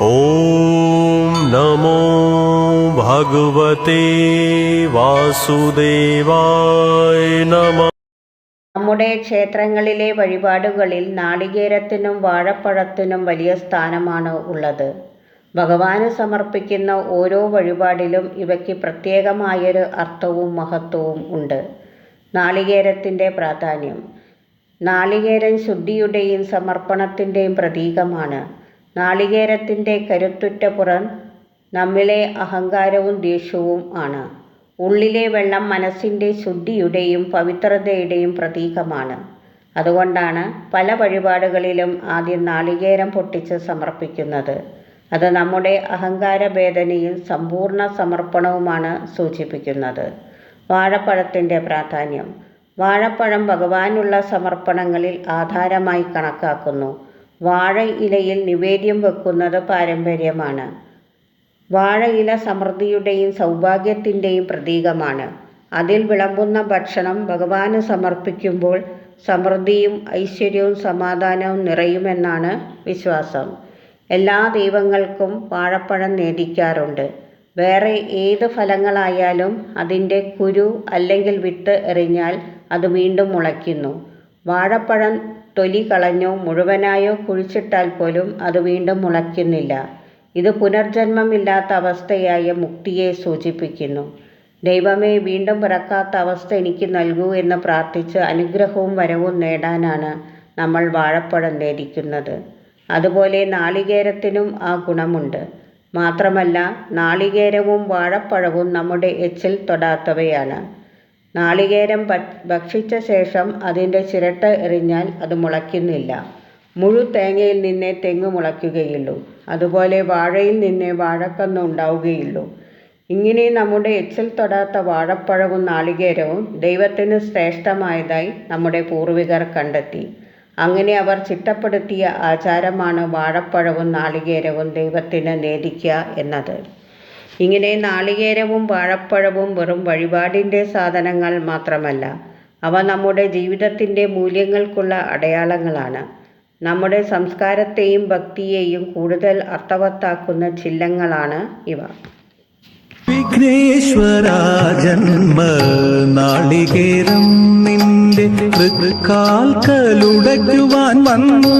ॐ नमो भगवते वासुदेवाय नमः നമ്മുടെ ക്ഷേത്രങ്ങളിലെ വഴിപാടുകളിൽ നാളികേരത്തിനും വാഴപ്പഴത്തിനും വലിയ സ്ഥാനമാണ് ഉള്ളത് ഭഗവാന് സമർപ്പിക്കുന്ന ഓരോ വഴിപാടിലും ഇവയ്ക്ക് പ്രത്യേകമായൊരു അർത്ഥവും മഹത്വവും ഉണ്ട് നാളികേരത്തിൻ്റെ പ്രാധാന്യം നാളികേരം ശുദ്ധിയുടെയും സമർപ്പണത്തിൻ്റെയും പ്രതീകമാണ് നാളികേരത്തിന്റെ കരുത്തുറ്റ പുറം നമ്മിലെ അഹങ്കാരവും ദേഷ്യവും ആണ്. ഉള്ളിലെ വെള്ളം മനസ്സിന്റെ ശുദ്ധിയുടെയും പവിത്രതയുടെയും പ്രതീകമാണ്. അതുകൊണ്ടാണ് പല വഴിപാടുകളിലും ആദ്യം നാളികേരം പൊട്ടിച്ച് സമർപ്പിക്കുന്നത്. അത് നമ്മുടെ അഹങ്കാര ഭേദനയും സമ്പൂർണ സമർപ്പണവുമാണ് സൂചിപ്പിക്കുന്നത്. വാഴപ്പഴത്തിന്റെ പ്രാധാന്യം. വാഴപ്പഴം ഭഗവാനുള്ള സമർപ്പണങ്ങളിൽ ആധാരമായി കണക്കാക്കുന്നു. വാഴ ഇലയിൽ നിവേദ്യം വെക്കുന്നത് പാരമ്പര്യമാണ്. വാഴ ഇല സമൃദ്ധിയുടെയും സൗഭാഗ്യത്തിന്റെയും പ്രതീകമാണ്. അതിൽ വിളമ്പുന്ന ഭക്ഷണം ഭഗവാന് സമർപ്പിക്കുമ്പോൾ സമൃദ്ധിയും ഐശ്വര്യവും സമാധാനവും നിറയുമെന്നാണ് വിശ്വാസം. എല്ലാ ദൈവങ്ങൾക്കും വാഴപ്പഴം നേദിക്കാറുണ്ട് വേറെ ഏത് ഫലങ്ങളായാലും അതിന്റെ കുരു അല്ലെങ്കിൽ വിത്ത് എറിഞ്ഞാൽ അത് വീണ്ടും മുളയ്ക്കുന്നു. വാഴപ്പഴം തൊലി കളഞ്ഞോ മുഴുവനായോ കുഴിച്ചിട്ടാൽ പോലും അത് വീണ്ടും മുളയ്ക്കുന്നില്ല. ഇത് പുനർജന്മമില്ലാത്ത അവസ്ഥയായ മുക്തിയെ സൂചിപ്പിക്കുന്നു. ദൈവമേ വീണ്ടും പിറക്കാത്ത അവസ്ഥ എനിക്ക് നൽകൂ എന്ന് പ്രാർത്ഥിച്ച് അനുഗ്രഹവും വരവും നേടാനാണ് നമ്മൾ വാഴപ്പഴം നേടിക്കുന്നത് അതുപോലെ നാളികേരത്തിനും ആ ഗുണമുണ്ട്. മാത്രമല്ല നാളികേരവും വാഴപ്പഴവും നമ്മുടെ എച്ചിൽ തൊടാത്തവയാണ്. നാളികേരം ഭക്ഷിച്ച ശേഷം അതിന്റെ ചിരട്ട എറിഞ്ഞാൽ അത് മുളയ്ക്കുന്നില്ല. മുഴു തേങ്ങയിൽ നിന്നേ തെങ്ങ് മുളയ്ക്കുകയുള്ളൂ. അതുപോലെ വാഴയിൽ നിന്നേ വാഴക്കന്ന് ഉണ്ടാവുകയുള്ളൂ. ഇങ്ങനെ നമ്മുടെ എച്ചിൽ തൊടാത്ത വാഴപ്പഴവും നാളികേരവും ദൈവത്തിന് ശ്രേഷ്ഠമായതായി നമ്മുടെ പൂർവികർ കണ്ടെത്തി. അങ്ങനെ അവർ ചിട്ടപ്പെടുത്തിയ ആചാരമാണ് വാഴപ്പഴവും നാളികേരവും ദൈവത്തിന് നേദിക്കുക എന്നത്. ഇങ്ങനെ നാളികേരവും വാഴപ്പഴവും വെറും വഴിപാടിന്റെ സാധനങ്ങൾ മാത്രമല്ല അവ നമ്മുടെ ജീവിതത്തിന്റെ മൂല്യങ്ങൾക്കുള്ള അടയാളങ്ങളാണ്. നമ്മുടെ സംസ്കാരത്തെയും ഭക്തിയെയും കൂടുതൽ അർത്ഥവത്താക്കുന്ന ചില്ലങ്ങളാണ് ഇവ. വിഘ്നേശ്വര നാളികേരം നിന്റെ കാൽക്കലുടയ്ക്കുവാൻ വന്നു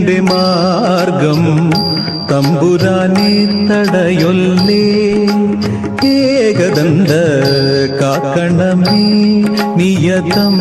കൊണ്ടടിയന്റെ മാർഗം തമ്പുരാനെ തടയൊല്ലേ? ഏകദന്ത കാക്കണമേ നിയതം.